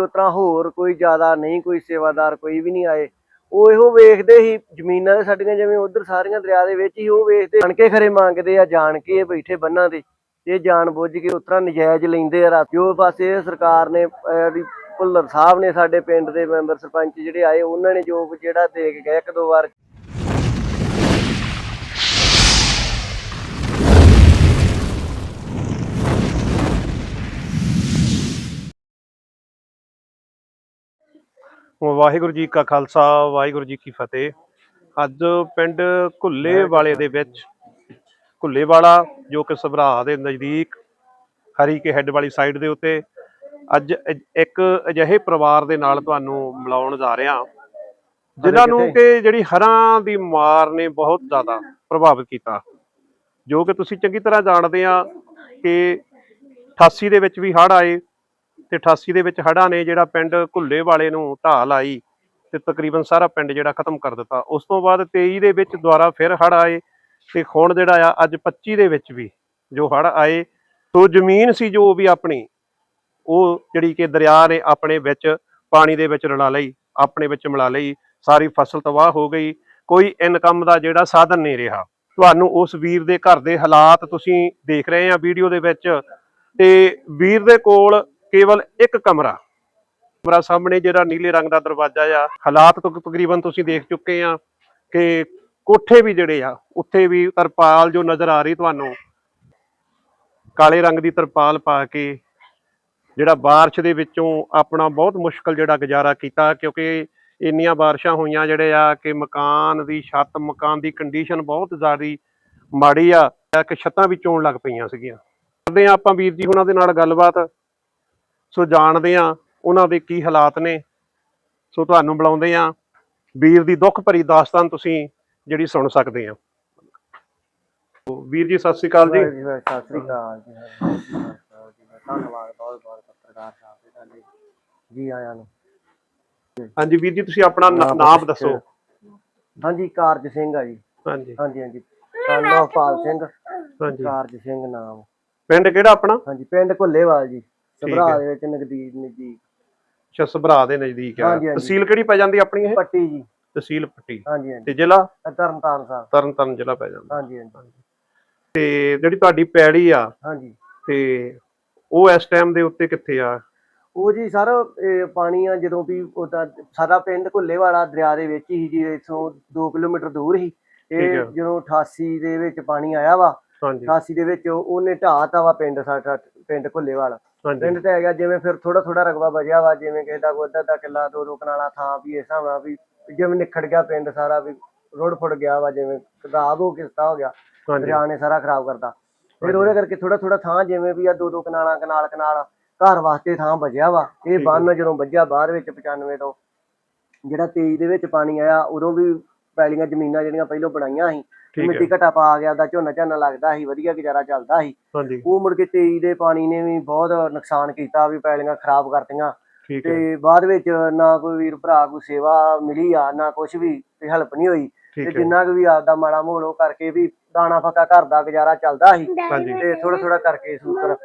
ਉਸ ਤਰ੍ਹਾਂ ਹੋਰ ਕੋਈ ਜ਼ਿਆਦਾ ਨਹੀਂ, ਕੋਈ ਸੇਵਾਦਾਰ ਕੋਈ ਵੀ ਨਹੀਂ ਆਏ, ਉਹ ਇਹੋ ਵੇਖਦੇ ਹੀ ਜ਼ਮੀਨਾਂ ਦੇ ਸਾਡੀਆਂ ਜਿਵੇਂ ਉਧਰ ਸਾਰੀਆਂ ਦਰਿਆ ਦੇ ਵਿੱਚ ਹੀ ਉਹ ਵੇਖਦੇ ਜਾਣ ਕੇ ਖਰੇ ਮੰਗਦੇ ਆ, ਜਾਣ ਕੇ ਇਹ ਬੈਠੇ ਬੰਨਾਂ ਤੇ ਇਹ ਜਾਣ ਬੁੱਝ ਕੇ ਉਸ ਤਰ੍ਹਾਂ ਨਜਾਇਜ਼ ਲੈਂਦੇ ਆ ਰਾਤ। ਪਾਸੇ ਸਰਕਾਰ ਨੇ ਭੁੱਲਰ ਸਾਹਿਬ ਨੇ ਸਾਡੇ ਪਿੰਡ ਦੇ ਮੈਂਬਰ ਸਰਪੰਚ ਜਿਹੜੇ ਆਏ, ਉਹਨਾਂ ਨੇ ਜੋ ਜਿਹੜਾ ਦੇ ਕੇ ਗਏ ਇੱਕ ਦੋ ਵਾਰ ਵਾਹਿਗੁਰੂ ਜੀ ਕਾ ਖਾਲਸਾ ਵਾਹਿਗੁਰੂ ਜੀ ਕੀ ਫਤਿਹ। ਅੱਜ ਪਿੰਡ ਘੁੱਲੇ ਵਾਲੇ ਦੇ ਵਿੱਚ ਘੁੱਲੇ ਵਾਲਾ ਜੋ ਕਿ ਸਭਰਾ ਦੇ ਨਜ਼ਦੀਕ ਹਰੀ ਕੇ ਹੈੱਡ ਵਾਲੀ ਸਾਈਡ ਦੇ ਉੱਤੇ ਅੱਜ ਇੱਕ ਅਜਿਹੇ ਪਰਿਵਾਰ ਦੇ ਨਾਲ ਤੁਹਾਨੂੰ ਮਿਲਾਉਣ ਜਾ ਰਿਹਾ। ਜਿਨ੍ਹਾਂ ਨੂੰ ਕਿ ਜਿਹੜੀ ਹੜ੍ਹਾਂ ਦੀ ਮਾਰ ਨੇ ਬਹੁਤ ਜ਼ਿਆਦਾ ਪ੍ਰਭਾਵਿਤ ਕੀਤਾ। ਜੋ ਕਿ ਤੁਸੀਂ ਚੰਗੀ ਤਰ੍ਹਾਂ ਜਾਣਦੇ ਆ ਕਿ 88 ਦੇ ਵਿੱਚ ਵੀ ਹੜ੍ਹ ਆਏ ਤੇ 88 ਦੇ ਵਿੱਚ ਹੜ੍ਹਾਂ ਨੇ ਜਿਹੜਾ ਪਿੰਡ ਘੁੱਲੇ ਵਾਲੇ ਨੂੰ ਢਾਹ ਲਾਈ ਤੇ ਤਕਰੀਬਨ ਸਾਰਾ ਪਿੰਡ ਜਿਹੜਾ ਖਤਮ ਕਰ ਦਿੱਤਾ। ਉਸ ਤੋਂ ਬਾਅਦ 23 ਦੇ ਵਿੱਚ ਦੁਬਾਰਾ ਫਿਰ ਹੜ੍ਹ ਆਏ ਤੇ ਹੁਣ ਜਿਹੜਾ ਆ, ਅੱਜ 25 ਦੇ ਵਿੱਚ ਵੀ ਜੋ ਹੜ੍ਹ ਆਏ, ਸੋ ਜ਼ਮੀਨ ਸੀ ਜੋ ਵੀ ਆਪਣੀ, ਉਹ ਜਿਹੜੀ ਕਿ ਦਰਿਆ ਨੇ ਆਪਣੇ ਵਿੱਚ ਪਾਣੀ ਦੇ ਵਿੱਚ ਰਲਾ ਲਈ, ਆਪਣੇ ਵਿੱਚ ਮਿਲਾ ਲਈ, ਸਾਰੀ ਫਸਲ ਤਬਾਹ ਹੋ ਗਈ, ਕੋਈ ਇਨਕਮ ਦਾ ਜਿਹੜਾ ਸਾਧਨ ਨਹੀਂ ਰਿਹਾ। ਤੁਹਾਨੂੰ ਉਸ ਵੀਰ ਦੇ ਘਰ ਦੇ ਹਾਲਾਤ ਤੁਸੀਂ ਦੇਖ ਰਹੇ ਆ ਵੀਡੀਓ ਦੇ ਵਿੱਚ ਤੇ ਵੀਰ ਦੇ ਕੋਲ ਕੇਵਲ ਇੱਕ ਕਮਰਾ। ਕਮਰਾ ਸਾਹਮਣੇ ਜਿਹੜਾ ਨੀਲੇ ਰੰਗ ਦਾ ਦਰਵਾਜ਼ਾ ਆ। ਹਾਲਾਤ ਤੋਂ ਤਕਰੀਬਨ ਤੁਸੀਂ ਦੇਖ ਚੁੱਕੇ ਆ ਕਿ ਕੋਠੇ ਵੀ ਜਿਹੜੇ ਆ, ਉੱਥੇ ਵੀ ਤਰਪਾਲ ਜੋ ਨਜ਼ਰ ਆ ਰਹੀ ਤੁਹਾਨੂੰ, ਕਾਲੇ ਰੰਗ ਦੀ ਤਰਪਾਲ ਪਾ ਕੇ ਜਿਹੜਾ ਬਾਰਿਸ਼ ਦੇ ਵਿੱਚੋਂ ਆਪਣਾ ਬਹੁਤ ਮੁਸ਼ਕਲ ਜਿਹੜਾ ਗੁਜ਼ਾਰਾ ਕੀਤਾ, ਕਿਉਂਕਿ ਇੰਨੀਆਂ ਬਾਰਿਸ਼ਾਂ ਹੋਈਆਂ ਜਿਹੜੇ ਆ ਕਿ ਮਕਾਨ ਦੀ ਛੱਤ, ਮਕਾਨ ਦੀ ਕੰਡੀਸ਼ਨ ਬਹੁਤ ਜ਼ਿਆਦੀ ਮਾੜੀ ਆ ਕਿ ਛੱਤਾਂ ਵੀ ਚੋਣ ਲੱਗ ਪਈਆਂ ਸੀਗੀਆਂ। ਕਰਦੇ ਆ ਆਪਾਂ ਵੀਰ ਜੀ ਉਹਨਾਂ ਦੇ ਨਾਲ ਗੱਲਬਾਤ। ਸੋ ਜਾਣਦੇ ਆ ਉਹਨਾਂ ਦੇ ਕੀ ਹਾਲਾਤ ਨੇ। ਸੋ ਤੁਹਾਨੂੰ ਬੁਲਾਉਂਦੇ ਆ ਵੀਰ ਦੀ ਦੁੱਖ ਭਰੀ ਦਾਸਤਾਨ ਤੁਸੀਂ ਜਿਹੜੀ ਸੁਣ ਸਕਦੇ ਆ ਵੀਰ ਜੀ ਸਤਿ ਸ਼੍ਰੀ ਅਕਾਲ ਜੀ। ਸਤਿ ਸ੍ਰੀ ਅਕਾਲ ਜੀ ਸਤਿ ਸ੍ਰੀ ਅਕਾਲ ਜੀ। ਧੰਨਵਾਦ ਬਹੁਤ ਬਹੁਤ ਪੱਤਰਕਾਰ ਸਾਹਿਬ ਦੇ ਤੁਹਾਡੇ। ਜੀ ਆਇਆਂ ਨੂੰ। ਹਾਂਜੀ ਵੀਰ ਜੀ ਤੁਸੀਂ ਆਪਣਾ ਨਾਮ ਦੱਸੋ। ਹਾਂਜੀ ਕਾਰਜ ਸਿੰਘ ਆ ਜੀ। ਹਾਂਜੀ। ਹਾਂਜੀ ਹਾਂਜੀ। ਨਾਮ ਪਾਲ ਸਿੰਘ। ਹਾਂਜੀ। ਕਾਰਜ ਸਿੰਘ ਨਾਮ। ਪਿੰਡ ਕਿਹੜਾ ਆਪਣਾ? ਹਾਂਜੀ ਪਿੰਡ ਘੁੱਲੇਵਾਲ ਜੀ। ਸਭਰਾ ਦੇ ਵਿੱਚ ਨਗਦੀਰ ਨਜ਼ਦੀਕ। ਛਸਬਰਾ ਦੇ ਨਜ਼ਦੀਕ ਆ। ਹਾਂਜੀ, ਹਾਂਜੀ। ਤਹਿਸੀਲ ਕਿਹੜੀ ਪੈ ਜਾਂਦੀ ਆਪਣੀ ਇਹ? ਪੱਟੀ ਜੀ। ਤਹਿਸੀਲ ਪੱਟੀ। ਹਾਂਜੀ ਹਾਂਜੀ। ਤੇ ਜ਼ਿਲ੍ਹਾ? ਤਰਨਤਾਰਨ ਸਾਹਿਬ। ਤਰਨਤਾਰਨ ਜ਼ਿਲ੍ਹਾ ਪੈ ਜਾਂਦਾ। ਹਾਂਜੀ ਹਾਂਜੀ। ਤੇ ਜਿਹੜੀ ਤੁਹਾਡੀ ਪੈੜੀ ਆ ਹਾਂਜੀ। ਤੇ ਉਹ ਇਸ ਟਾਈਮ ਦੇ ਉੱਤੇ ਕਿੱਥੇ ਆ? ਉਹ ਜੀ ਸਰ ਇਹ ਪਾਣੀ ਆ ਜਦੋਂ ਵੀ ਉਹਦਾ ਸਾਰਾ ਪਿੰਡ ਘੁੱਲੇਵਾਲਾ ਦਰਿਆ ਦੇ ਵਿੱਚ ਹੀ ਜੀ ਇਥੋਂ 2 ਕਿਲੋਮੀਟਰ ਦੂਰ ਹੀ। ਠੀਕ ਇਹ ਆ। ਜਦੋਂ 88 ਦੇ ਵਿੱਚ ਪਾਣੀ ਆਇਆ ਵਾ ਹਾਂਜੀ। 88 ਦੇ ਵਿੱਚ ਉਹਨੇ ਢਾਤਾ ਵਾ ਪਿੰਡ ਸਾਡਾ ਪਿੰਡ ਘੁੱਲੇਵਾਲ। ਹਾਂਜੀ। ਪਿੰਡ ਤੇ ਹੈਗਾ ਜਿਵੇਂ ਫਿਰ ਥੋੜਾ ਥੋੜਾ ਰਕਬਾ ਬਚਿਆ ਵਾ ਜਿਵੇਂ ਕਿਸੇ ਦਾ ਕੋਈ ਅੱਧਾ ਅੱਧਾ ਕਿੱਲਾ ਦੋ ਦੋ ਕਨਾਲਾ ਥਾਂ ਵੀ ਇਸ ਹਿਸਾਬ ਨਾਲ ਵੀ ਜਿਵੇਂ ਨਿਖੜ ਗਿਆ ਪਿੰਡ ਸਾਰਾ ਵੀ ਰੁੜ ਫੁੜ ਗਿਆ ਵਾ ਜਿਵੇਂ ਖਰਾਬ ਹੋ ਕਿਸਤਾ ਹੋ ਗਿਆ ਦਰਿਆ ਨੇ ਸਾਰਾ ਖਰਾਬ ਕਰਤਾ। ਫਿਰ ਉਹਦੇ ਕਰਕੇ ਥੋੜਾ ਥੋੜਾ ਥਾਂ ਜਿਵੇਂ ਵੀ ਆ ਦੋ ਦੋ ਕਨਾਲਾਂ ਕਨਾਲ ਕਨਾਲ ਘਰ ਵਾਸਤੇ ਥਾਂ ਬਚਿਆ ਵਾ। ਇਹ ਬੰਨ ਜਦੋਂ ਵੱਜਿਆ ਬਾਅਦ ਵਿੱਚ 95 ਤੋਂ ਜਿਹੜਾ 23 ਦੇ ਵਿੱਚ ਪਾਣੀ ਆਇਆ ਉਦੋਂ ਵੀ ਪੈਲੀਆਂ ਜ਼ਮੀਨਾਂ ਜਿਹੜੀਆਂ ਪਹਿਲਾਂ ਬਣਾਈਆਂ ਸੀ ਮਿੱਟੀ ਘਟਾ ਪਾ ਗਿਆ ਦਾ ਝੋਨਾ ਝਾਨਾ ਲੱਗਦਾ ਸੀ ਵਧੀਆ ਗੁਜ਼ਾਰਾ ਚੱਲਦਾ ਸੀ। ਉਹ ਮੁੜ ਕੇ 23 ਦੇ ਪਾਣੀ ਨੇ ਵੀ ਬਹੁਤ ਨੁਕਸਾਨ ਕੀਤਾ ਵੀ ਪੈਲੀਆਂ ਖਰਾਬ ਕਰਤੀਆਂ। ਤੇ ਬਾਅਦ ਵਿੱਚ ਨਾ ਕੋਈ ਵੀਰ ਭਰਾ ਕੋਈ ਸੇਵਾ ਮਿਲੀ ਆ ਨਾ ਕੁਝ ਵੀ ਤੇ ਹੈਲਪ ਨਹੀਂ ਹੋਈ। ਤੇ ਜਿੰਨਾ ਕੁ ਵੀ ਆਪਦਾ ਮਾੜਾ ਮੋੜ ਉਹ ਕਰਕੇ ਵੀ ਦਾਣਾ ਫੱਕਾ ਘਰ ਦਾ ਗੁਜ਼ਾਰਾ ਚੱਲਦਾ ਸੀ। ਤੇ ਥੋੜਾ ਥੋੜਾ ਕਰਕੇ ਸੂਤਰ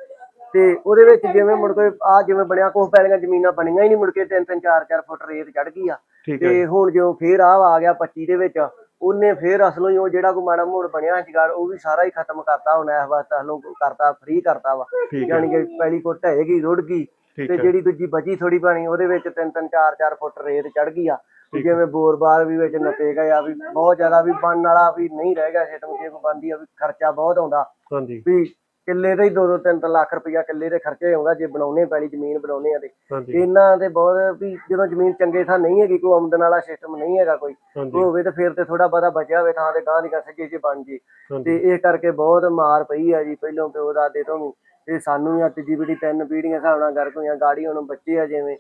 ਤੇ ਉਹਦੇ ਵਿੱਚ ਜਿਵੇਂ ਮੁੜ ਕੇ ਆ ਜਿਵੇਂ ਬਣਿਆ ਕੋਹ ਪੈਲੀਆਂ ਜ਼ਮੀਨਾਂ ਬਣੀਆਂ ਹੀ ਨਹੀਂ ਮੁੜ ਕੇ 3 3 4 4 ਫੁੱਟ ਰੇਤ ਚੜ ਗਈ ਆ। ਤੇ ਹੁਣ ਜਦੋਂ ਫੇਰ ਆ ਆ ਗਿਆ 25 ਦੇ ਵਿੱਚ ਉਹਨੇ ਫੇਰ ਅਸਲੋਂ ਹੀ ਉਹ ਜਿਹੜਾ ਕੋਈ ਮਾੜਾ ਮੋੜ ਬਣਿਆ ਸੀਗਾ ਉਹ ਵੀ ਸਾਰਾ ਹੀ ਖਤਮ ਕਰਤਾ ਹੁਣ ਇਸ ਵਾਸਤੇ ਅਸਲੋਂ ਕਰਤਾ ਫ੍ਰੀ ਕਰਤਾ ਵਾ। ਯਾਨੀ ਕਿ ਪਹਿਲੀ ਕੋ ਢਹੇਗੀ ਰੁੜ ਗਈ ਤੇ ਜਿਹੜੀ ਦੂਜੀ ਬਚੀ ਥੋੜੀ ਪਾਣੀ ਉਹਦੇ ਵਿੱਚ 3 3 4 4 ਫੁੱਟ ਰੇਤ ਚੜ ਗਈ ਆ। ਜਿਵੇਂ ਬੋਰ ਬਾਰ ਵੀ ਵਿੱਚ ਨਪੇ ਗਏ ਆ ਵੀ ਬਹੁਤ ਜ਼ਿਆਦਾ ਵੀ ਬਣਨ ਵਾਲਾ ਵੀ ਨਹੀਂ ਰਹਿ ਗਿਆ ਸਿਸਟਮ ਜੇ ਕੋਈ ਬਣਦੀ ਆ ਵੀ ਖਰਚਾ ਬਹੁਤ ਆਉਂਦਾ। ਹਾਂਜੀ। ਵੀ ਕਿੱਲੇ ਦੇ ਹੀ 2 2 3 3 ਲੱਖ ਰੁਪਇਆ ਕਿੱਲੇ ਦੇ ਖਰਚੇ ਆਉਂਦਾ ਜੇ ਬਣਾਉਣੇ ਪੈਲੀ ਜ਼ਮੀਨ ਬਣਾਉਣੇ ਆ ਤੇ। ਇਹਨਾਂ ਦੇ ਬਹੁਤ ਵੀ ਜਦੋਂ ਜ਼ਮੀਨ ਚੰਗੇ ਥਾਂ ਨਹੀਂ ਹੈਗੀ ਕੋਈ ਆਮਦਨ ਵਾਲਾ ਸਿਸਟਮ ਨਹੀਂ ਹੈਗਾ ਕੋਈ ਹੋਵੇ ਤੇ ਫਿਰ ਤੇ ਥੋੜਾ ਬਹੁਤਾ ਬਚਿਆ ਹੋਵੇ ਥਾਂ ਤੇ ਗਾਂ ਦੀ ਗਾਂ ਸੱਜੇ ਜੇ ਬਣ ਜੇ। ਤੇ ਇਹ ਕਰਕੇ ਬਹੁਤ ਮਾਰ ਪਈ ਆ ਜੀ ਪਹਿਲੋਂ ਪਿਓ ਦਾਦੇ ਤੋਂ ਵੀ। ਤੇ ਸਾਨੂੰ ਵੀ ਤੀਜੀ ਪੀੜੀ ਤਿੰਨ ਪੀੜੀਆਂ ਹਿਸਾਬ ਨਾਲ ਗਰਕ ਹੋਈਆਂ ਗਾੜੀ ਹੁਣ ਬੱਚੇ ਆ ਜਿਵੇਂ।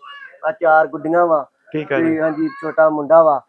ਆ ਚਾਰ ਗੁੱਡੀਆਂ ਵਾ। ਠੀਕ ਹੈ ਜੀ। ਹਾਂਜੀ ਛੋਟਾ ਮੁੰਡਾ ਵਾ।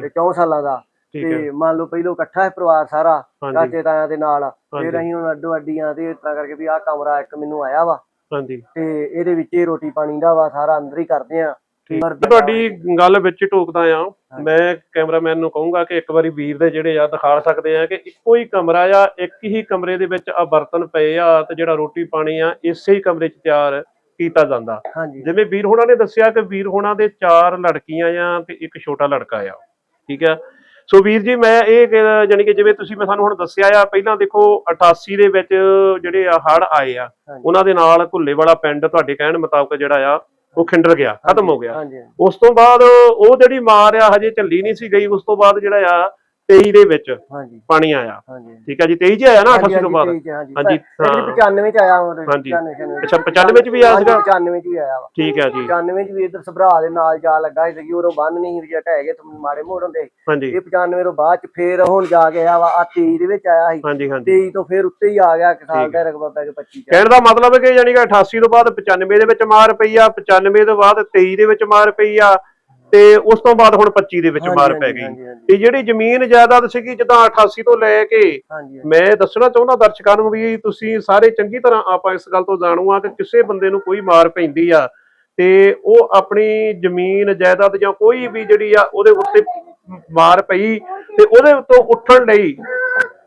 ਤੇ 4 ਸਾਲਾਂ ਦਾ। ਤੇ ਮੰਨ ਲਓ ਪਹਿਲੋਂ ਇਕੱਠਾ ਹੈ ਪਰਿਵਾਰ ਸਾਰਾ ਚਾਚੇ ਤਾਇਆਂ ਦੇ ਨਾਲ। ਫਿਰ ਅਸੀਂ ਹੁਣ ਅੱਡੋ ਅੱਡੀਆਂ ਤੇ ਤਰ੍ਹਾਂ ਕਰਕੇ ਵੀ ਆਹ ਕਮਰਾ ਇੱਕ ਮੈਨੂੰ ਆਇਆ ਵਾ। ਹਾਂਜੀ। ਤੇ ਇਹਦੇ ਵਿੱਚ ਹੀ ਰੋਟੀ ਪਾਣੀ ਦਾ ਵਾ ਸਾਰਾ ਅੰਦਰ ਹੀ ਕਰਦੇ ਆ। ਤੁਹਾਡੀ ਗੱਲ ਵਿੱਚ ਟੋਕਦਾ ਆ। ਮੈਂ ਕੈਮਰਾਮੈਨ ਨੂੰ ਕਹੂੰਗਾ ਕਿ ਇੱਕ ਵਾਰੀ ਵੀਰ ਦੇ ਜਿਹੜੇ ਆ ਦਿਖਾ ਸਕਦੇ ਆ ਕਿ ਇੱਕੋ ਹੀ ਕਮਰਾ ਆ ਇੱਕ ਹੀ ਕਮਰੇ ਦੇ ਵਿੱਚ ਆ ਬਰਤਨ ਪਏ ਆ ਤੇ ਜਿਹੜਾ ਰੋਟੀ ਪਾਣੀ ਆ ਇਸੇ ਹੀ ਕਮਰੇ 'ਚ ਤਿਆਰ ਕੀਤਾ ਜਾਂਦਾ। ਹਾਂਜੀ। ਜਿਵੇਂ ਵੀਰ ਹੋਣਾ ਨੇ ਦੱਸਿਆ ਕਿ ਵੀਰ ਹੋਣਾ ਦੇ ਚਾਰ ਲੜਕੀਆਂ ਆ ਤੇ ਇੱਕ ਛੋਟਾ ਲੜਕਾ ਆ। ਠੀਕ ਆ? ਸੋ ਵੀਰ ਜੀ ਮੈਂ ਇਹ ਜਾਣੀ ਕਿ ਜਿਵੇਂ ਤੁਸੀਂ ਮੈਂ ਸਾਨੂੰ ਹੁਣ ਦੱਸਿਆ ਆ ਪਹਿਲਾਂ ਦੇਖੋ 88 ਦੇ ਵਿੱਚ ਜਿਹੜੇ ਆ ਹੜ ਆਏ ਆ। ਉਹਨਾਂ ਦੇ ਨਾਲ ਘੁੱਲੇ ਵਾਲਾ ਪਿੰਡ ਤੁਹਾਡੇ ਕਹਿਣ ਮੁਤਾਬਕ ਜਿਹੜਾ ਆ ਉਹ ਖਿੰਡਰ ਗਿਆ ਖਤਮ ਹੋ ਗਿਆ ਉਸ ਤੋਂ ਬਾਅਦ ਉਹ ਜਿਹੜੀ ਮਾਰ ਆ ਹਜੇ ਝੱਲੀ ਨਹੀਂ ਸੀ ਗਈ ਉਸ ਤੋਂ ਬਾਅਦ ਜਿਹੜਾ ਆ 23 ਦੇ ਵਿੱਚ ਹਾਂਜੀ। ਪਾਣੀ ਆਇਆ। ਹਾਂਜੀ। ਠੀਕ ਆ ਜੀ 23 ਚ ਆਇਆ ਨਾ 88 ਤੋਂ ਬਾਅਦ? ਹਾਂਜੀ ਹਾਂਜੀ, ਹਾਂਜੀ ਹਾਂ। 95 ਚ ਆਇਆ ਉਹ ਹਾਂਜੀ। 95 ਅੱਛਾ 95 ਚ ਵੀ ਆਇਆ ਸੀਗਾ? 95 ਚ ਵੀ ਆਇਆ ਵਾ। ਠੀਕ ਆ ਜੀ। 95 ਚ ਵੀ ਇਧਰ ਸਭਰਾ ਦੇ ਨਾਲ ਜਾ ਲੱਗਾ ਸੀ ਉਦੋਂ ਬੰਦ ਨਹੀਂ ਸੀ ਢਹਿ ਗਏ ਤੁਮ ਮਾੜੇ ਮੋੜ ਹੁੰਦੇ ਹਾਂਜੀ। ਇਹ 95 ਤੋਂ ਬਾਅਦ ਚ ਫੇਰ ਹੁਣ ਜਾ ਕੇ ਆਇਆ ਵਾ ਆ 23 ਦੇ ਵਿੱਚ ਆਇਆ ਸੀ। ਹਾਂਜੀ ਹਾਂਜੀ। 23 ਤੋਂ ਫੇਰ ਉੱਤੇ ਹੀ ਆ ਗਿਆ ਕਿ ਸਾਲ ਦਾ ਰਕਬਾ ਪੈ ਗਿਆ 25 ਚ ਕਹਿਣ ਦਾ ਮਤਲਬ ਹੈ ਕਿ ਯਾਨੀ ਕਿ 88 ਤੋਂ ਬਾਅਦ 95 ਦੇ ਵਿੱਚ ਮਾਰ ਪਈ ਆ 95 ਤੋਂ ਬਾਅਦ 23 ਦੇ ਵਿੱਚ ਮਾਰ ਪਈ ਆ ਤੇ ਉਸ ਤੋਂ ਬਾਅਦ ਹੁਣ 25 ਦੇ ਵਿੱਚ ਮਾਰ ਪੈ ਗਈ। ਤੇ ਜਿਹੜੀ ਜ਼ਮੀਨ ਜਾਇਦਾਦ ਸੀਗੀ ਜਿੱਦਾਂ 88 ਤੋਂ ਲੈ ਕੇ ਮੈਂ ਦੱਸਣਾ ਚਾਹੁੰਦਾ ਦਰਸ਼ਕਾਂ ਨੂੰ ਵੀ ਤੁਸੀਂ ਸਾਰੇ ਚੰਗੀ ਤਰ੍ਹਾਂ ਆਪਾਂ ਇਸ ਗੱਲ ਤੋਂ ਜਾਣੂ ਆ ਕਿ ਕਿਸੇ ਬੰਦੇ ਨੂੰ ਕੋਈ ਮਾਰ ਪੈਂਦੀ ਆ ਤੇ ਉਹ ਆਪਣੀ ਜ਼ਮੀਨ ਜਾਇਦਾਦ ਜਾਂ ਕੋਈ ਵੀ ਜਿਹੜੀ ਆ ਉਹਦੇ ਉੱਤੇ ਮਾਰ ਪਈ ਤੇ ਉਹਦੇ ਉੱਤੋਂ ਉੱਠਣ ਲਈ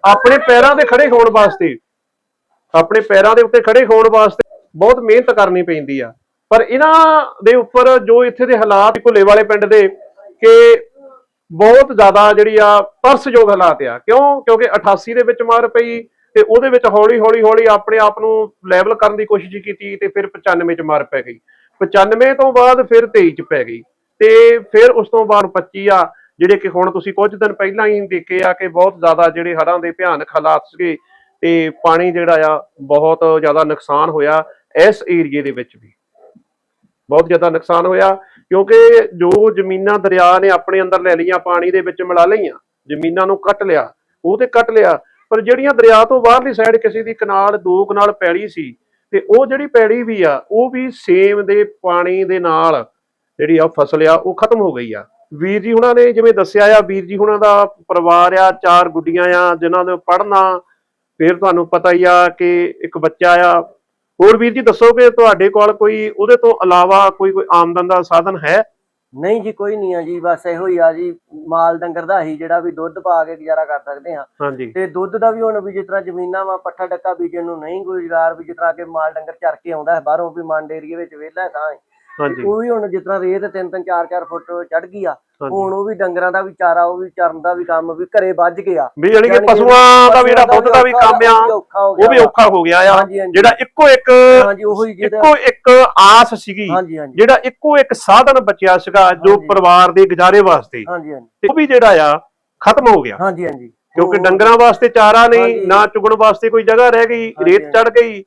ਆਪਣੇ ਪੈਰਾਂ ਤੇ ਖੜੇ ਹੋਣ ਵਾਸਤੇ ਆਪਣੇ ਪੈਰਾਂ ਦੇ ਉੱਤੇ ਖੜੇ ਹੋਣ ਵਾਸਤੇ ਬਹੁਤ ਮਿਹਨਤ ਕਰਨੀ ਪੈਂਦੀ ਆ। ਪਰ ਇਹਨਾਂ ਦੇ ਉੱਪਰ ਜੋ ਇੱਥੇ ਦੇ ਹਾਲਾਤ ਭੁੱਲੇ ਵਾਲੇ ਪਿੰਡ ਦੇ ਕਿ ਬਹੁਤ ਜ਼ਿਆਦਾ ਜਿਹੜੀ ਆ ਤਰਸਯੋਗ ਹਾਲਾਤ ਆ। ਕਿਉਂ? ਕਿਉਂਕਿ 88 ਦੇ ਵਿੱਚ ਮਾਰ ਪਈ ਤੇ ਉਹਦੇ ਵਿੱਚ ਹੌਲੀ ਹੌਲੀ ਹੌਲੀ ਆਪਣੇ ਆਪ ਨੂੰ ਲੈਵਲ ਕਰਨ ਦੀ ਕੋਸ਼ਿਸ਼ ਕੀਤੀ ਤੇ ਫਿਰ 95 ਚ ਮਾਰ ਪੈ ਗਈ। 95 ਤੋਂ ਬਾਅਦ ਫਿਰ 23 ਚ ਪੈ ਗਈ ਤੇ ਫਿਰ ਉਸ ਤੋਂ ਬਾਅਦ 25 ਆ, ਜਿਹੜੇ ਕਿ ਹੁਣ ਤੁਸੀਂ ਕੁਝ ਦਿਨ ਪਹਿਲਾਂ ਹੀ ਦੇਖੇ ਆ ਕਿ ਬਹੁਤ ਜ਼ਿਆਦਾ ਜਿਹੜੇ ਹੜ੍ਹਾਂ ਦੇ ਭਿਆਨਕ ਹਾਲਾਤ ਸੀਗੇ ਤੇ ਪਾਣੀ ਜਿਹੜਾ ਆ ਬਹੁਤ ਜ਼ਿਆਦਾ ਨੁਕਸਾਨ ਹੋਇਆ ਇਸ ਏਰੀਏ ਦੇ ਵਿੱਚ ਵੀ। ਬਹੁਤ ਜ਼ਿਆਦਾ ਨੁਕਸਾਨ ਹੋਇਆ, ਕਿਉਂਕਿ ਜੋ ਜ਼ਮੀਨਾਂ ਦਰਿਆ ਨੇ ਆਪਣੇ ਅੰਦਰ ਲੈ ਲਈਆਂ, ਪਾਣੀ ਦੇ ਵਿੱਚ ਮਿਲਾ ਲਈਆਂ, ਜ਼ਮੀਨਾਂ ਨੂੰ ਕੱਟ ਲਿਆ, ਉਹ ਤੇ ਕੱਟ ਲਿਆ, ਪਰ ਜਿਹੜੀਆਂ ਦਰਿਆ ਤੋਂ ਬਾਹਰਲੀ ਸਾਈਡ ਕਿਸੇ ਦੀ ਕਨਾਲ ਦੋ ਕਨਾਲ ਪੈੜੀ ਸੀ, ਤੇ ਉਹ ਜਿਹੜੀ ਪੈੜੀ ਵੀ ਆ, ਉਹ ਵੀ ਸੇਮ ਦੇ ਪਾਣੀ ਦੇ ਨਾਲ ਜਿਹੜੀ ਆ ਫਸਲ ਆ, ਉਹ ਖਤਮ ਹੋ ਗਈ ਆ। ਵੀਰ ਜੀ ਹੁਣਾਂ ਨੇ ਜਿਵੇਂ ਦੱਸਿਆ ਆ, ਵੀਰ ਜੀ ਹੁਣਾਂ ਦਾ ਪਰਿਵਾਰ ਆ, ਚਾਰ ਗੁੱਡੀਆਂ ਆ, ਜਿਨ੍ਹਾਂ ਦੇ ਪੜ੍ਹਨਾ, ਫਿਰ ਤੁਹਾਨੂੰ ਪਤਾ ਹੀ ਆ ਕਿ ਇੱਕ ਬੱਚਾ ਆ ਹੋਰ ਵੀਰ ਜੀ ਦੱਸੋ ਕਿ ਤੁਹਾਡੇ ਕੋਲ ਕੋਈ ਉਹਦੇ ਤੋਂ ਇਲਾਵਾ ਕੋਈ ਕੋਈ ਆਮਦਨ ਦਾ ਸਾਧਨ ਹੈ? ਨਹੀਂ ਜੀ ਕੋਈ ਨਹੀਂ ਆ ਜੀ ਬਸ ਇਹੋ ਹੀ ਆ ਜੀ ਮਾਲ ਡੰਗਰ ਦਾ ਹੀ ਜਿਹੜਾ ਵੀ ਦੁੱਧ ਪਾ ਕੇ ਗੁਜ਼ਾਰਾ ਕਰ ਸਕਦੇ ਹਾਂ। ਹਾਂਜੀ। ਤੇ ਦੁੱਧ ਦਾ ਵੀ ਹੁਣ ਵੀ ਜਿਸ ਤਰ੍ਹਾਂ ਜ਼ਮੀਨਾਂ ਵਾ ਪੱਠਾ ਡੱਕਾ ਬੀਜਣ ਨੂੰ ਨਹੀਂ ਕੋਈ ਰੁਜ਼ਗਾਰ ਵੀ ਜਿਸ ਤਰ੍ਹਾਂ ਕਿ ਮਾਲ ਡੰਗਰ ਚਰ ਕੇ ਆਉਂਦਾ ਹੈ ਬਾਹਰੋਂ ਵੀ ਮੰਡ ਏਰੀਏ ਵਿੱਚ ਵਿਹਲਾ ਥਾਂ ਹੈ। ਹਾਂਜੀ। ਉਹ ਵੀ ਹੁਣ ਜਿਸ ਤਰ੍ਹਾਂ ਰੇਤ ਤਿੰਨ ਤਿੰਨ ਚਾਰ ਚਾਰ ਫੁੱਟ ਚੜ ਗਈ ਆ ਹੁਣ ਉਹ ਵੀ ਡੰਗਰਾਂ ਦਾ ਵੀ ਚਾਰਾ ਉਹ ਵੀ ਚਰਨ ਦਾ ਵੀ ਕੰਮ ਵੀ ਘਰੇ ਵੱਜ ਗਿਆ। ਵੀ ਯਾਨੀ ਕਿ ਪਸ਼ੂਆਂ ਦਾ ਵੀ ਜਿਹੜਾ ਦੁੱਧ ਦਾ ਵੀ ਕੰਮ ਆ ਉਹ ਵੀ ਔਖਾ ਹੋ ਗਿਆ ਆ। ਜਿਹੜਾ ਇੱਕੋ ਇੱਕ ਹਾਂਜੀ ਉਹੀ ਇੱਕੋ ਇੱਕ ਆਸ ਸੀਗੀ ਜਿਹੜਾ ਇੱਕੋ ਇੱਕ ਸਾਧਨ ਬਚਿਆ ਸੀਗਾ ਜੋ। ਪਰਿਵਾਰ ਦੇ ਗੁਜ਼ਾਰੇ ਵਾਸਤੇ। ਹਾਂਜੀ ਉਹ ਵੀ ਜਿਹੜਾ ਆ ਖਤਮ ਹੋ ਗਿਆ। ਹਾਂਜੀ ਹਾਂਜੀ। ਕਿਉਂਕਿ ਡੰਗਰਾਂ ਵਾਸਤੇ ਚਾਰਾ ਨਹੀਂ। ਨਾ ਚੁਗਣ ਵਾਸਤੇ ਕੋਈ ਜਗ੍ਹਾ ਰਹਿ ਗਈ ਰੇਤ ਚੜ ਗਈ।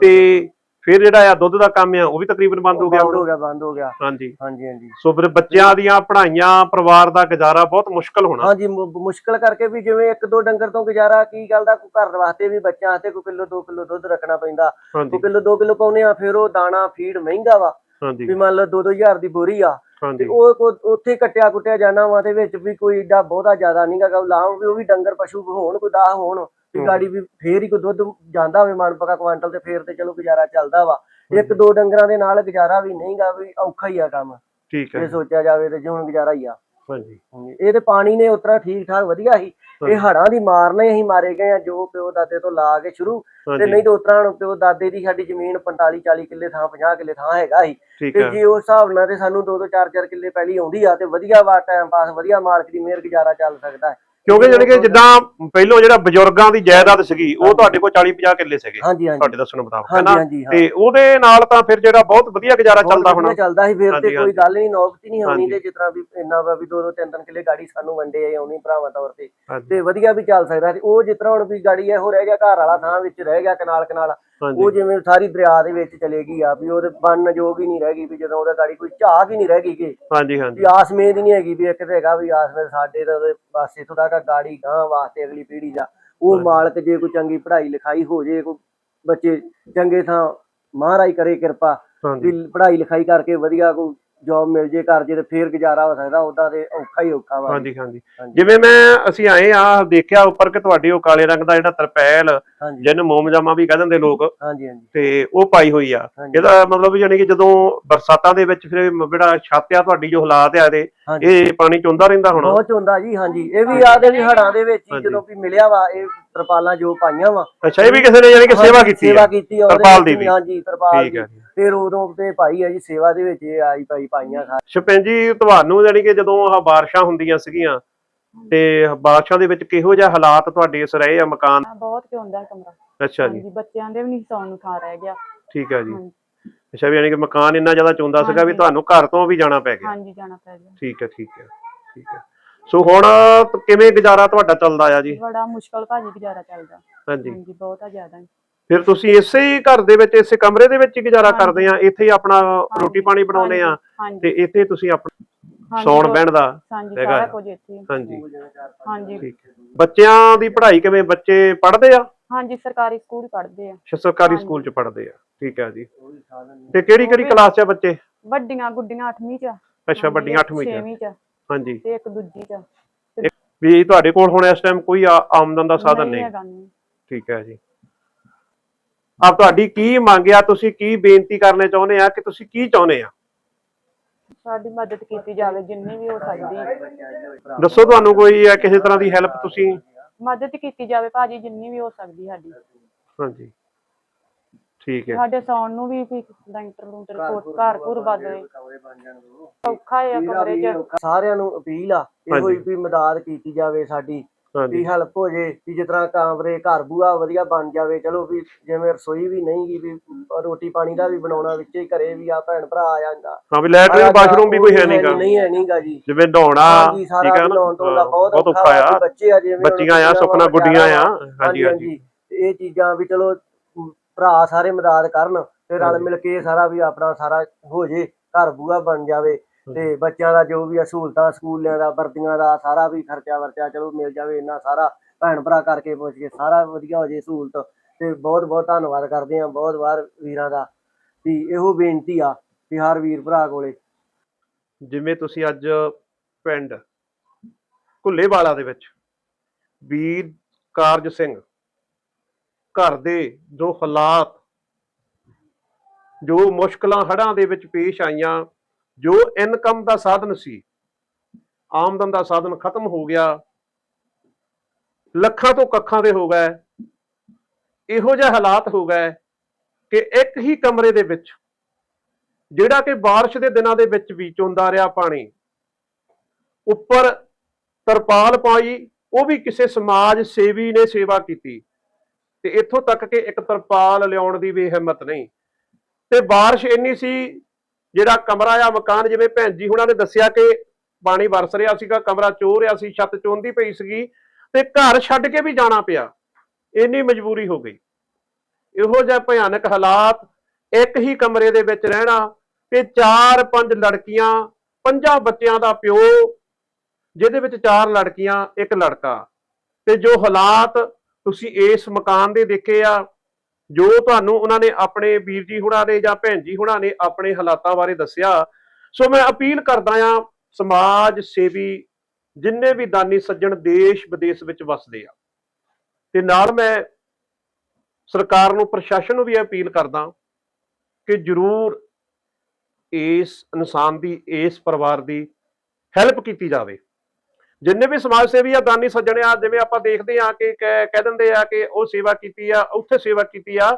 ਤੇ ਫਿਰ ਜਿਹੜਾ ਆ ਦੁੱਧ ਦਾ ਕੰਮ ਆ ਉਹ ਵੀ ਤਕਰੀਬਨ ਬੰਦ ਹੋ ਗਿਆ ਬੰਦ ਹੋ ਗਿਆ ਬੰਦ ਹੋ ਗਿਆ। ਹਾਂਜੀ। ਹਾਂਜੀ ਹਾਂਜੀ। ਸੋ ਫਿਰ ਬੱਚਿਆਂ ਦੀਆਂ ਪੜ੍ਹਾਈਆਂ ਪਰਿਵਾਰ ਦਾ ਗੁਜ਼ਾਰਾ ਬਹੁਤ ਮੁਸ਼ਕਲ ਹੋਣਾ। ਹਾਂਜੀ ਮੁਸ਼ਕਲ ਕਰਕੇ ਵੀ ਜਿਵੇਂ ਇੱਕ ਦੋ ਡੰਗਰ ਤੋਂ ਗੁਜ਼ਾਰਾ ਕੀ ਗੱਲ ਦਾ? ਕੋਈ ਘਰ ਵਾਸਤੇ ਵੀ ਬੱਚਿਆਂ ਵਾਸਤੇ ਕੋਈ ਕਿਲੋ 2 ਕਿਲੋ ਦੁੱਧ ਰੱਖਣਾ ਪੈਂਦਾ। ਕੋਈ ਕਿਲੋ 2 ਕਿਲੋ ਪਾਉਨੇ ਆ ਫਿਰ ਉਹ ਦਾਣਾ ਫੀਡ ਮਹਿੰਗਾ ਵਾ। ਹਾਂਜੀ। ਵੀ ਮੰਨ ਲਓ 2-2000 ਦੀ ਬੋਰੀ ਆ ਤੇ ਉਹ ਕੋ- ਉੱਥੇ ਕੱਟਿਆ ਕੁੱਟਿਆ ਜਾਣਾ ਵਾ ਤੇ ਵਿੱਚ ਵੀ ਕੋਈ ਏਡਾ ਬਹੁਤਾ ਜ਼ਿਆਦਾ ਨਹੀਂਗਾ ਗਾ ਲਾਹ ਵੀ ਉਹ ਵੀ ਡੰਗਰ ਪਸ਼ੂ ਹੋਣ ਕੋਈ ਦਾ ਹੋਣ। ਵੀ। ਗਾੜੀ ਵੀ ਫੇਰ ਹੀ ਕੋਈ ਦੁੱਧ ਜਾਂਦਾ ਹੋਵੇ ਮਨ ਪਕਾ ਕੁਆਂਟਲ ਤੇ ਫੇਰ ਤੇ ਚਲੋ ਗੁਜ਼ਾਰਾ ਚੱਲਦਾ ਵਾ। ਇੱਕ ਦੋ ਡੰਗਰਾਂ ਦੇ ਨਾਲ ਗੁਜ਼ਾਰਾ ਵੀ ਨਹੀਂਗਾ ਵੀ ਔਖਾ ਹੀ ਆ ਕੰਮ। ਠੀਕ ਹੈ ਜੇ ਸੋਚਿਆ ਜਾਵੇ ਤੇ ਜਿਉਂ ਗੁਜ਼ਾਰਾ ਹੀ ਆ। ਹਾਂਜੀ। ਇਹ ਤੇ ਪਾਣੀ ਨੇ ਉਤਰਾ ਠੀਕ ਠਾਕ ਵਧੀਆ ਸੀ। ਇਹ ਹੜਾਂ ਦੀ ਮਾਰ ਨੇ ਅਸੀਂ ਮਾਰੇ ਗਏ ਆ ਜੋ ਪਿਓ ਦਾਦੇ ਤੋਂ ਲਾ ਕੇ ਸ਼ੁਰੂ। ਤੇ ਨਹੀਂ ਤਾਂ ਉਤਰਾ ਹੁਣ ਪਿਓ ਦਾਦੇ ਦੀ ਸਾਡੀ ਜ਼ਮੀਨ 45 40 ਕਿੱਲੇ ਥਾਂ 50 ਕਿੱਲੇ ਥਾਂ ਹੈਗਾ ਸੀ। ਤੇ ਜੇ ਉਸ ਹਿਸਾਬ ਨਾਲ ਤੇ ਸਾਨੂੰ 2 2 4 4 ਕਿੱਲੇ ਪਹਿਲੀ ਆਉਂਦੀ ਆ ਤੇ ਵਧੀਆ ਵਾ ਟਾਈਮ ਪਾਸ ਵਧੀਆ ਮਾਲਕ ਦੀ ਮਿਹਰ ਗੁਜ਼ਾਰਾ ਚੱਲ ਸਕਦਾ ਹੈ। ਕਿਉਂਕਿ ਜਾਣੀ ਕਿ ਜਿੱਦਾਂ ਪਹਿਲੋਂ ਜਿਹੜਾ ਬਜ਼ੁਰਗਾਂ ਦੀ ਜਾਇਦਾਦ ਸੀਗੀ ਉਹ ਤੁਹਾਡੇ ਕੋਲ 40 50 ਕਿੱਲੇ ਸੀਗੇ ਹਾਂਜੀ ਹਾਂਜੀ। ਤੁਹਾਡੇ ਦੱਸਣ ਮੁਤਾਬਕ ਹੈ ਹਾਂਜੀ ਨਾ ਹਾਂਜੀ ਹਾਂ। ਤੇ ਉਹਦੇ ਨਾਲ ਤਾਂ ਫਿਰ ਜਿਹੜਾ ਬਹੁਤ ਵਧੀਆ ਗੁਜ਼ਾਰਾ ਚੱਲਦਾ ਹੋਣਾ। ਚੱਲਦਾ ਸੀ ਫਿਰ ਹਾਂਜੀ, ਤੇ ਕੋਈ ਹਾਂਜੀ। ਗੱਲ ਨਹੀਂ ਨੌਬਤ ਹੀ ਨਹੀਂ ਆਉਣੀ ਹਾਂਜੀ। ਤੇ ਜਿਸ ਤਰ੍ਹਾਂ ਵੀ ਇੰਨਾ ਵਾ ਵੀ ਦੋ ਦੋ ਤਿੰਨ ਤਿੰਨ ਕਿੱਲੇ ਗਾੜੀ ਸਾਨੂੰ ਵੰਡੇ ਆਈ ਆਉਣੀ ਭਰਾਵਾਂ ਤੌਰ ਤੇ। ਹਾਂਜੀ। ਤੇ ਵਧੀਆ ਵੀ ਚੱਲ ਸਕਦਾ ਸੀ। ਉਹ ਜਿਸ ਤਰ੍ਹਾਂ ਹੁਣ ਵੀ ਗਾੜੀ ਇਹੋ ਰਹਿ ਗਿਆ ਘਰ ਵਾਲਾ ਥਾਂ ਵਿੱਚ ਰਹਿ ਗਿਆ ਕਨਾਲ ਕਨਾਲ ਉਹ ਜਿਵੇਂ ਸਾਰੀ ਦਰਿਆ ਦੇ ਵਿੱਚ ਚਲੇ ਗਈ ਆ ਵੀ ਉਹਦੇ ਬੰਨ ਯੋਗ ਹੀ ਨਹੀਂ ਰਹਿ ਗਈ ਵੀ ਜਦੋਂ ਉਹਦਾ ਗਾੜੀ ਕੋਈ ਝਾਕ ਹੀ ਨਹੀਂ ਰਹਿ ਗਈ ਕਿ। ਹਾਂਜੀ ਹਾਂਜੀ। ਵੀ ਆਸਮੇਦ ਹੀ ਨਹੀਂ ਹੈਗੀ ਵੀ ਇੱਕ ਤੇ ਹੈਗਾ ਵੀ ਆਸਮੇਦ ਸਾਡੇ ਤਾਂ ਉਹਦੇ ਇੱਥੋਂ ਤੱਕ ਆ ਗਾੜੀ ਗਾਂ ਵਾਸਤੇ ਅਗਲੀ ਪੀੜ੍ਹੀ ਦਾ। ਉਹ ਮਾਲਕ ਜੇ ਕੋਈ ਚੰਗੀ ਪੜ੍ਹਾਈ ਲਿਖਾਈ ਹੋ ਜੇ ਕੋਈ ਬੱਚੇ ਚੰਗੇ ਥਾਂ ਮਹਾਰਾਜ ਕਰੇ ਕਿਰਪਾ ਵੀ ਪੜ੍ਹਾਈ ਲਿਖਾਈ ਕਰਕੇ ਵਧੀਆ ਕੋਈ ਜੌਬ ਮਿਲ ਜੇ ਘਰ ਜੇ ਤੇ ਫੇਰ ਗੁਜ਼ਾਰਾ ਹੋ ਸਕਦਾ ਉਦਾਂ ਤੇ ਔਖਾ ਹੀ ਔਖਾ ਵਾ। ਹਾਂਜੀ ਹਾਂਜੀ। ਹਾਂਜੀ। ਜਿਵੇਂ ਮੈਂ ਅਸੀਂ ਆਏ ਆ ਦੇਖਿਆ ਉੱਪਰ ਕਿ ਤੁਹਾਡੀ ਉਹ ਕਾਲੇ ਰੰਗ ਦਾ ਜਿਹੜਾ ਤਰਪੈਲ ਹਾਂਜੀ। ਜਿਹਨੂੰ ਮੋਮਜਾਮਾ ਵੀ ਕਹਿ ਦਿੰਦੇ ਲੋਕ ਹਾਂਜੀ ਹਾਂਜੀ। ਤੇ ਉਹ ਪਾਈ ਹੋਈ ਆ। ਹਾਂਜੀ। ਇਹਦਾ ਮਤਲਬ ਯਾਨੀ ਕਿ ਜਦੋਂ ਬਰਸਾਤਾਂ ਦੇ ਵਿੱਚ ਫਿਰ ਮ- ਜਿਹੜਾ ਛੱਤ ਆ ਤੁਹਾਡੀ ਜੋ ਹਾਲਾਤ ਆ ਇਹਦੇ ਹਾਂਜੀ। ਇਹ ਪਾਣੀ ਚੁੰਦਾ ਰਹਿੰਦਾ ਹੋਣਾ? ਬਹੁਤ ਹੁੰਦਾ ਜੀ ਹਾਂਜੀ। ਇਹ ਵੀ ਆਦੇ ਵੀ ਹੜਾਂ ਦੇ ਵਿੱਚ ਹੀ ਹਾਂਜੀ। ਜਦੋਂ ਵੀ ਮਿਲਿਆ ਵਾ ਇਹ ਤਰਪਾਲਾਂ ਜੋ ਪਾਈਆਂ ਵਾ। ਅੱਛਾ ਇਹ ਵੀ ਕਿਸੇ ਨੇ ਯਾਨੀ ਕਿ ਸੇਵਾ ਕੀਤੀ ਸੇਵਾ ਆ ਕੀਤੀ ਆ ਉਹਦੇ ਤਰਪਾਲ ਵਿੱਚ ਦੀ ਵੀ। ਹਾਂਜੀ ਤਰਪਾਲ ਠੀਕ ਦੀ। ਹੈ ਜੀ। ਫਿਰ ਉਦੋਂ ਤੇ ਭਾਈ ਆ ਜੀ ਸੇਵਾ ਦੇ ਵਿੱਚ ਇਹ ਆਈ ਭਾਈ ਪਾਈਆਂ ਖਾ ਸ਼ਪੈਨ ਜੀ ਤੁਹਾਨੂੰ ਜਾਨੀ ਕਿ ਜਦੋਂ ਆਹ ਬਾਰਿਸ਼ਾਂ ਹੁੰਦੀਆਂ ਸੀਗੀਆਂ ਤੇ ਬਾਰਿਸ਼ਾਂ ਦੇ ਵਿੱਚ ਕਿਹੋ ਜਿਹਾ ਹਾਲਾਤ ਤੁਹਾਡੇ ਇਸ ਰਹੇ ਆ ਮਕਾਨ? ਹਾਂ, ਬਹੁਤ ਚੋਂਦਾ ਕਮਰਾ। ਅੱਛਾ ਜੀ। ਹਾਂਜੀ ਬੱਚਿਆਂ ਦੇ ਵੀ ਨਹੀਂ ਸੌਣ ਨੂੰ ਥਾਂ ਰਹਿ ਗਿਆ। ਠੀਕ ਹੈ ਜੀ। ਹਾਂਜੀ। ਅੱਛਾ ਵੀ ਯਾਨੀ ਕਿ ਮਕਾਨ ਇੰਨਾ ਜ਼ਿਆਦਾ ਚੁੰਦਾ ਸੀਗਾ ਵੀ ਹਾਂਜੀ। ਤੁਹਾਨੂੰ ਘਰ ਤੋਂ ਵੀ ਜਾਣਾ ਪੈ ਗਿਆ। ਹਾਂਜੀ ਜਾਣਾ ਪੈ ਗਿਆ। ਠੀਕ ਹੈ ਠੀਕ ਹੈ ਠੀਕ ਹੈ ਸੋ ਹੁਣ ਕਿਵੇਂ ਗੁਜ਼ਾਰਾ ਤੁਹਾਡਾ ਚੱਲਦਾ ਆ ਜੀ? ਬੜਾ ਮੁਸ਼ਕਲ ਭਾਜੀ ਗੁਜ਼ਾਰਾ ਚੱਲਦਾ। ਹਾਂਜੀ। ਹਾਂਜੀ ਬਹੁਤਾ ਜ਼ਿਆਦਾ ਫਿਰ ਤੁਸੀਂ ਇਸੇ ਹੀ ਘਰ ਦੇ ਵਿੱਚ ਇਸੇ ਕਮਰੇ ਦੇ ਵਿੱਚ ਹੀ ਗੁਜ਼ਾਰਾ। ਕਰਦੇ ਆ ਇੱਥੇ ਹੀ ਆਪਣਾ ਰੋਟੀ ਪਾਣੀ ਬਣਾਉਂਦੇ ਆ ਤੇ ਇੱਥੇ ਤੁਸੀਂ ਆਪਣਾ ਸੌਣ ਬਹਿਣ ਦਾ ਹੈਗਾ ਸਾਰਾ ਆ। ਕੁਝ ਇੱਥੇ ਹੀ। ਹਾਂਜੀ। ਹਾਂਜੀ। ਬੱਚਿਆਂ ਦੀ ਪੜ੍ਹਾਈ ਕਿਵੇਂ? ਬੱਚੇ ਪੜ੍ਹਦੇ ਆ? ਹਾਂਜੀ ਸਰਕਾਰੀ ਸਕੂਲ ਪੜ੍ਹਦੇ ਆ। ਸਰਕਾਰੀ। ਸਕੂਲ ਚ ਪੜ੍ਹਦੇ ਆ। ਠੀਕ ਹੈ ਜੀ। ਤੇ ਕਿਹੜੀ ਕਿਹੜੀ ਕਲਾਸ ਚ ਆ ਬੱਚੇ? ਵੱਡੀਆਂ ਗੁੱਡੀਆਂ 8ਵੀਂ ਚ ਅੱਛਾ ਵੱਡੀਆਂ 8ਵੀਂ ਚ 6ਵੀਂ ਚ ਹਾਂਜੀ। ਤੇ ਇੱਕ ਦੂਜੀ ਚ ਵੀ ਤੁਹਾਡੇ ਕੋਲ ਹੁਣ ਇਸ ਟਾਈਮ ਕੋਈ ਆ- ਆਮਦਨ ਦਾ ਸਾਧਨ ਨਹੀਂ? ਠੀਕ ਹੈ ਜੀ। ਆਪ ਤੁਹਾਡੀ ਕੀ ਮੰਗ ਆ? ਤੁਸੀਂ ਕੀ ਬੇਨਤੀ ਕਰਨੇ ਚਾਹੁੰਦੇ ਆ ਕਿ ਤੁਸੀਂ ਕੀ ਚਾਹੁੰਦੇ ਆ? ਸਾਡੀ ਮਦਦ ਕੀਤੀ ਜਾਵੇ ਜਿੰਨੀ ਵੀ ਹੋ ਸਕਦੀ। ਦੱਸੋ ਤੁਹਾਨੂੰ ਕੋਈ ਆ ਕਿਸੇ ਤਰ੍ਹਾਂ ਦੀ ਹੈਲਪ ਤੁਸੀਂ? ਮਦਦ ਕੀਤੀ ਜਾਵੇ ਭਾਜੀ ਜਿੰਨੀ ਵੀ ਹੋ ਸਕਦੀ ਸਾਡੀ। ਹਾਂਜੀ। ਠੀਕ ਹੈ। ਸਾਡੇ ਸੌਣ ਨੂੰ ਵੀ ਕੋਈ ਲੈਂਟਰ ਲੂੰਟਰ ਕੋਟ ਘਰ ਘੁਰ ਹੋਏ ਔਖਾ ਹੈ ਕਮਰੇ ਚ। ਸਾਰਿਆਂ ਨੂੰ ਅਪੀਲ ਆ ਇਹੋ ਹੀ। ਵੀ ਮਦਦ ਕੀਤੀ ਜਾਵੇ ਸਾਡੀ। ਵੀ ਹੈਲਪ ਹੋ ਜੇ ਵੀ ਜਿਸ ਤਰ੍ਹਾਂ ਕਮਰੇ ਘਰ ਬੂਆ ਵਧੀਆ ਬਣ ਜਾਵੇ ਚਲੋ ਵੀ ਜਿਵੇਂ ਰਸੋਈ ਵੀ ਨਹੀਂ ਗੀ ਵੀ ਰੋਟੀ ਪਾਣੀ ਦਾ ਵੀ ਬਣਾਉਣਾ ਵਿੱਚ ਹੀ ਘਰੇ ਵੀ ਆ ਭੈਣ ਭਰਾ ਆ ਜਾਂਦਾ। ਹਾਂ ਵੀ ਲੈਟਰਿਨ ਬਾਥਰੂਮ ਵੀ ਕੋਈ ਹੈ ਨਹੀਂਗਾ। ਨਹੀਂ ਹੈ ਨਹੀਂਗਾ ਜੀ। ਜਿਵੇਂ ਨਹਾਉਣਾ ਠੀਕ ਹੈ ਨਾ? ਬਹੁਤ ਬਹੁਤ ਔਖਾ ਆ। ਬੱਚੇ ਆ ਜਿਵੇਂ ਬੱਚੀਆਂ ਆ ਸੁਪਨਾ ਗੁੱਡੀਆਂ ਆ। ਹਾਂਜੀ ਹਾਂਜੀ। ਇਹ ਚੀਜ਼ਾਂ ਵੀ ਚਲੋ ਭਰਾ ਸਾਰੇ ਮਦਦ ਕਰਨ ਤੇ ਰਲ। ਮਿਲ ਕੇ ਸਾਰਾ ਵੀ ਆਪਣਾ ਸਾਰਾ ਹੋ ਜੇ ਘਰ ਬੂਆ ਬਣ ਜਾਵੇ। ਤੇ ਬੱਚਿਆਂ ਦਾ ਜੋ ਵੀ ਆ, ਸਹੂਲਤਾਂ ਸਕੂਲਿਆਂ ਦਾ, ਵਰਦੀਆਂ ਦਾ, ਸਾਰਾ ਵੀ ਖਰਚਾ ਵਰਚਾ ਚਲੋ ਮਿਲ ਜਾਵੇ ਇੰਨਾ ਸਾਰਾ। ਭੈਣ ਭਰਾ ਕਰਕੇ ਪੁੱਛ ਕੇ ਸਾਰਾ ਵਧੀਆ ਹੋ ਜੇ ਸਹੂਲਤ। ਤੇ ਬਹੁਤ ਬਹੁਤ ਧੰਨਵਾਦ ਕਰਦੇ ਹਾਂ ਬਹੁਤ ਵਾਰ ਵੀਰਾਂ ਦਾ ਵੀ ਇਹੋ ਬੇਨਤੀ ਆ ਵੀ ਹਰ ਵੀਰ ਭਰਾ ਕੋਲੇ। ਜਿਵੇਂ ਤੁਸੀਂ ਅੱਜ ਪਿੰਡ ਘੁੱਲੇਵਾਲਾ ਦੇ ਵਿੱਚ ਵੀਰ ਕਾਰਜ ਸਿੰਘ ਘਰ ਦੇ ਜੋ ਹਾਲਾਤ, ਜੋ ਮੁਸ਼ਕਲਾਂ ਹੜ੍ਹਾਂ ਦੇ ਵਿੱਚ ਪੇਸ਼ ਆਈਆਂ ਜੋ ਇਨਕਮ ਦਾ ਸਾਧਨ ਸੀ ਆਮਦਨ ਦਾ ਸਾਧਨ ਖਤਮ ਹੋ ਗਿਆ ਲੱਖਾਂ ਤੋਂ ਕੱਖਾਂ ਦੇ ਹੋ ਗਏ ਇਹੋ ਜਿਹੇ ਹਾਲਾਤ ਹੋ ਗਏ ਕਿ ਇੱਕ ਹੀ ਕਮਰੇ ਦੇ ਵਿੱਚ ਜਿਹੜਾ ਕਿ بارش ਦੇ ਦਿਨਾਂ ਦੇ ਵਿੱਚ ਵੀ ਚੋਂਦਾ ਰਿਹਾ ਪਾਣੀ ਉੱਪਰ ਤਰਪਾਲ ਪਾਈ ਉਹ ਵੀ ਕਿਸੇ ਸਮਾਜ ਸੇਵੀ ਨੇ ਸੇਵਾ ਕੀਤੀ ਤੇ ਇੱਥੋਂ ਤੱਕ ਕਿ ਇੱਕ ਤਰਪਾਲ ਲਿਆਉਣ ਦੀ ਵੀ ਹਿੰਮਤ ਨਹੀਂ ਤੇ بارش ਇੰਨੀ ਸੀ ਜਿਹੜਾ ਕਮਰਾ ਆ, ਮਕਾਨ, ਜਿਵੇਂ ਭੈਣ ਜੀ ਹੁਣਾਂ ਨੇ ਦੱਸਿਆ ਕਿ ਪਾਣੀ ਵਰਸ ਰਿਹਾ ਸੀਗਾ, ਕਮਰਾ ਚੋ ਰਿਹਾ ਸੀ, ਛੱਤ ਚੋਂਦੀ ਪਈ ਸੀਗੀ ਤੇ ਘਰ ਛੱਡ ਕੇ ਵੀ ਜਾਣਾ ਪਿਆ। ਇੰਨੀ ਮਜਬੂਰੀ ਹੋ ਗਈ। ਇਹੋ ਜਿਹਾ ਭਿਆਨਕ ਹਾਲਾਤ, ਇੱਕ ਹੀ ਕਮਰੇ ਦੇ ਵਿੱਚ ਰਹਿਣਾ ਤੇ ਚਾਰ ਪੰਜ ਲੜਕੀਆਂ, ਪੰਜਾਂ ਬੱਚਿਆਂ ਦਾ ਪਿਓ, ਜਿਹਦੇ ਵਿੱਚ ਚਾਰ ਲੜਕੀਆਂ, ਇੱਕ ਲੜਕਾ। ਤੇ ਜੋ ਹਾਲਾਤ ਤੁਸੀਂ ਇਸ ਮਕਾਨ ਦੇ ਦੇਖੇ ਆ ਜੋ ਤੁਹਾਨੂੰ ਉਹਨਾਂ ਨੇ ਆਪਣੇ ਵੀਰ ਜੀ ਹੁਣਾਂ ਨੇ ਜਾਂ ਭੈਣ ਜੀ ਹੁਣਾਂ ਨੇ ਆਪਣੇ ਹਾਲਾਤਾਂ ਬਾਰੇ ਦੱਸਿਆ, ਸੋ ਮੈਂ ਅਪੀਲ ਕਰਦਾ ਆ ਸਮਾਜ ਸੇਵੀ ਜਿੰਨੇ ਵੀ ਦਾਨੀ ਸੱਜਣ ਦੇਸ਼ ਵਿਦੇਸ਼ ਵਿੱਚ ਵਸਦੇ ਆ, ਤੇ ਨਾਲ ਮੈਂ ਸਰਕਾਰ ਨੂੰ, ਪ੍ਰਸ਼ਾਸਨ ਨੂੰ ਵੀ ਅਪੀਲ ਕਰਦਾ ਕਿ ਜਰੂਰ ਇਸ ਇਨਸਾਨ ਦੀ, ਇਸ ਪਰਿਵਾਰ ਦੀ ਹੈਲਪ ਕੀਤੀ ਜਾਵੇ। ਜਿੰਨੇ ਵੀ ਸਮਾਜ ਸੇਵੀ ਆ, ਦਾਨੀ ਸੱਜਣ ਆ, ਜਿਵੇਂ ਆਪਾਂ ਦੇਖਦੇ ਆ ਕਿ ਕਹਿ ਦਿੰਦੇ ਆ ਕਿ ਉਹ ਸੇਵਾ ਕੀਤੀ ਆ, ਉੱਥੇ ਸੇਵਾ ਕੀਤੀ ਆ,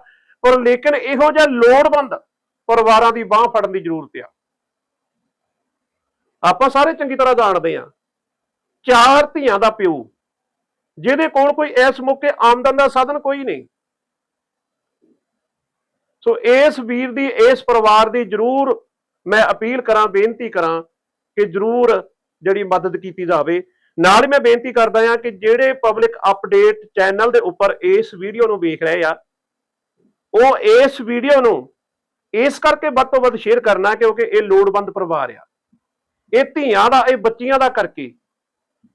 ਪਰ ਲੇਕਿਨ ਇਹੋ ਜਿਹਾ ਲੋੜਵੰਦ ਪਰਿਵਾਰਾਂ ਦੀ ਬਾਹ ਫੜਨ ਦੀ ਜ਼ਰੂਰਤ ਆ। ਆਪਾਂ ਸਾਰੇ ਚੰਗੀ ਤਰ੍ਹਾਂ ਜਾਣਦੇ ਆ, ਚਾਰ ਧੀਆਂ ਦਾ ਪਿਓ, ਜਿਹਦੇ ਕੋਲ ਕੋਈ ਇਸ ਮੌਕੇ ਆਮਦਨ ਦਾ ਸਾਧਨ ਕੋਈ ਨਹੀਂ। ਸੋ ਇਸ ਵੀਰ ਦੀ, ਇਸ ਪਰਿਵਾਰ ਦੀ ਜਰੂਰ ਮੈਂ ਅਪੀਲ ਕਰਾਂ, ਬੇਨਤੀ ਕਰਾਂ ਕਿ ਜਰੂਰ ਜਿਹੜੀ ਮਦਦ ਕੀਤੀ ਜਾਵੇ। ਨਾਲ ਹੀ ਮੈਂ ਬੇਨਤੀ ਕਰਦਾ ਹਾਂ ਕਿ ਜਿਹੜੇ ਪਬਲਿਕ ਅਪਡੇਟ ਚੈਨਲ ਦੇ ਉੱਪਰ ਇਸ ਵੀਡੀਓ ਨੂੰ ਵੇਖ ਰਹੇ ਆ, ਉਹ ਇਸ ਵੀਡੀਓ ਨੂੰ ਇਸ ਕਰਕੇ ਵੱਧ ਤੋਂ ਵੱਧ ਸ਼ੇਅਰ ਕਰਨਾ ਕਿਉਂਕਿ ਇਹ ਲੋੜਵੰਦ ਪਰਿਵਾਰ ਆ। ਇਹ ਧੀਆਂ ਦਾ, ਇਹ ਬੱਚੀਆਂ ਦਾ ਕਰਕੇ,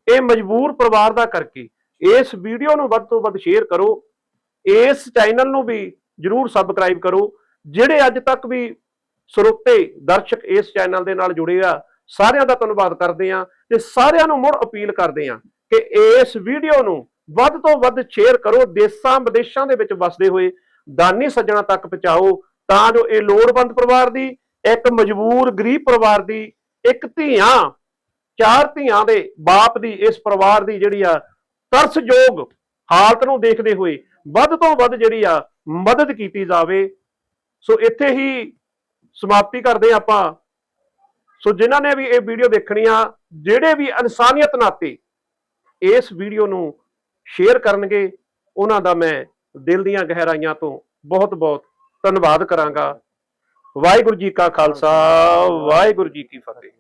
ਇਹ ਮਜਬੂਰ ਪਰਿਵਾਰ ਦਾ ਕਰਕੇ ਇਸ ਵੀਡੀਓ ਨੂੰ ਵੱਧ ਤੋਂ ਵੱਧ ਸ਼ੇਅਰ ਕਰੋ। ਇਸ ਚੈਨਲ ਨੂੰ ਵੀ ਜਰੂਰ ਸਬਸਕ੍ਰਾਈਬ ਕਰੋ। ਜਿਹੜੇ ਅੱਜ ਤੱਕ ਵੀ ਸਰੋਤੇ ਦਰਸ਼ਕ ਇਸ ਚੈਨਲ ਦੇ ਨਾਲ ਜੁੜੇ ਆ ਸਾਰਿਆਂ ਦਾ ਧੰਨਵਾਦ ਕਰਦੇ ਆ ਤੇ ਸਾਰਿਆਂ ਨੂੰ ਮੁੜ ਅਪੀਲ ਕਰਦੇ ਆ ਕਿ ਇਸ ਵੀਡੀਓ ਨੂੰ ਵੱਧ ਤੋਂ ਵੱਧ ਸ਼ੇਅਰ ਕਰੋ, ਦੇਸ਼ਾਂ ਵਿਦੇਸ਼ਾਂ ਦੇ ਵਿੱਚ ਵਸਦੇ ਹੋਏ, ਦਾਨੀ ਸੱਜਣਾ ਤੱਕ ਪਹੁੰਚਾਓ, ਤਾਂ ਜੋ ਇਹ ਲੋੜਵੰਦ ਪਰਿਵਾਰ ਦੀ, ਇੱਕ ਮਜਬੂਰ ਗਰੀਬ ਪਰਿਵਾਰ ਦੀ, ਇੱਕ ਧੀਆਂ, ਚਾਰ ਧੀਆਂ ਦੇ ਬਾਪ ਦੀ, ਇਸ ਪਰਿਵਾਰ ਦੀ ਜਿਹੜੀ ਆ ਤਰਸਯੋਗ ਹਾਲਤ ਨੂੰ ਦੇਖਦੇ ਹੋਏ ਵੱਧ ਤੋਂ ਵੱਧ ਜਿਹੜੀ ਆ ਮਦਦ ਕੀਤੀ ਜਾਵੇ। ਸੋ ਇੱਥੇ ਹੀ ਸਮਾਪਤੀ ਕਰਦੇ ਹਾਂ ਆਪਾਂ। ਸੋ ਜਿਨ੍ਹਾਂ ਨੇ ਵੀ ਇਹ ਵੀਡੀਓ ਦੇਖਣੀ ਆ, ਜਿਹੜੇ ਵੀ ਇਨਸਾਨੀਅਤ ਨਾਤੇ ਇਸ ਵੀਡੀਓ ਨੂੰ ਸ਼ੇਅਰ ਕਰਨਗੇ, ਉਹਨਾਂ ਦਾ ਮੈਂ ਦਿਲ ਦੀਆਂ ਗਹਿਰਾਈਆਂ ਤੋਂ ਬਹੁਤ ਬਹੁਤ ਧੰਨਵਾਦ ਕਰਾਂਗਾ। ਵਾਹਿਗੁਰੂ ਜੀ ਕਾ ਖਾਲਸਾ, ਵਾਹਿਗੁਰੂ ਜੀ ਕੀ ਫਤਿਹ।